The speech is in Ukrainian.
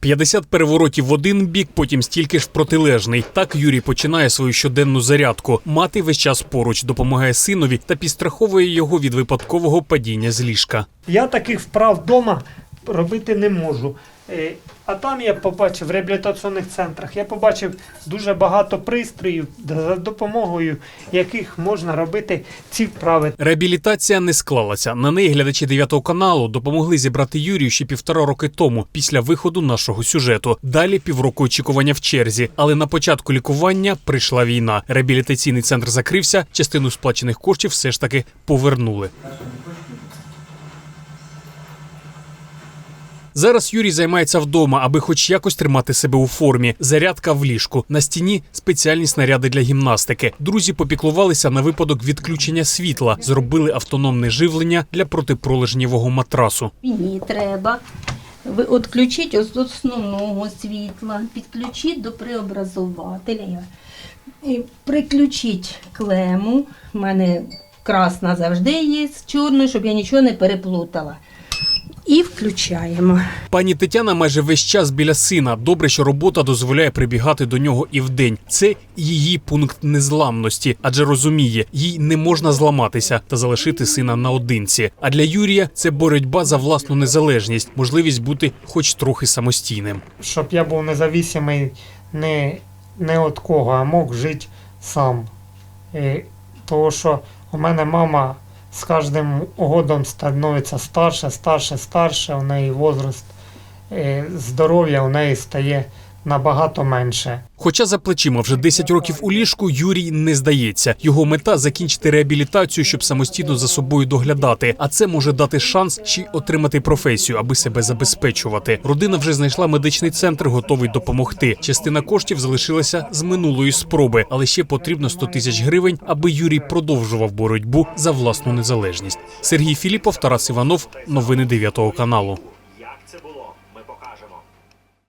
50 переворотів в один бік, потім стільки ж в протилежний. Так Юрій починає свою щоденну зарядку. Мати весь час поруч допомагає синові та підстраховує його від випадкового падіння з ліжка. Я таких вправ вдома робити не можу. Е, А там я побачив в реабілітаційних центрах, я побачив дуже багато пристроїв, за допомогою яких можна робити ці вправи. Реабілітація не склалася. На неї глядачі 9 каналу допомогли зібрати Юрію ще півтора роки тому, після виходу нашого сюжету. Далі півроку очікування в черзі. Але на початку лікування прийшла війна. Реабілітаційний центр закрився. Частину сплачених коштів все ж таки повернули. Зараз Юрій займається вдома, аби хоч якось тримати себе у формі. Зарядка в ліжку. На стіні спеціальні снаряди для гімнастики. Друзі попіклувалися на випадок відключення світла, зробили автономне живлення для протипролежнєвого матрасу. Мені треба відключити основного світла, підключити до преобразователя, приключити клему. У мене красна завжди є з чорною, щоб я нічого не переплутала. І включаємо. Пані Тетяна майже весь час біля сина. Добре, що робота дозволяє прибігати до нього і вдень. Це її пункт незламності, адже розуміє, їй не можна зламатися та залишити сина наодинці. А для Юрія це боротьба за власну незалежність, можливість бути хоч трохи самостійним. Щоб я був независимий не, не від кого, а мог жити сам. І, тому що у мене мама з кожним годом становиться старше, старше, старше, у неї возраст, е, здоров'я у неї стає набагато менше. Хоча за плечима вже 10 років у ліжку, Юрій не здається. Його мета закінчити реабілітацію, щоб самостійно за собою доглядати. А це може дати шанс й отримати професію, аби себе забезпечувати. Родина вже знайшла медичний центр, готовий допомогти. Частина коштів залишилася з минулої спроби, але ще потрібно 100 тисяч гривень, аби Юрій продовжував боротьбу за власну незалежність. Сергій Філіпов, Тарас Іванов, новини 9 каналу.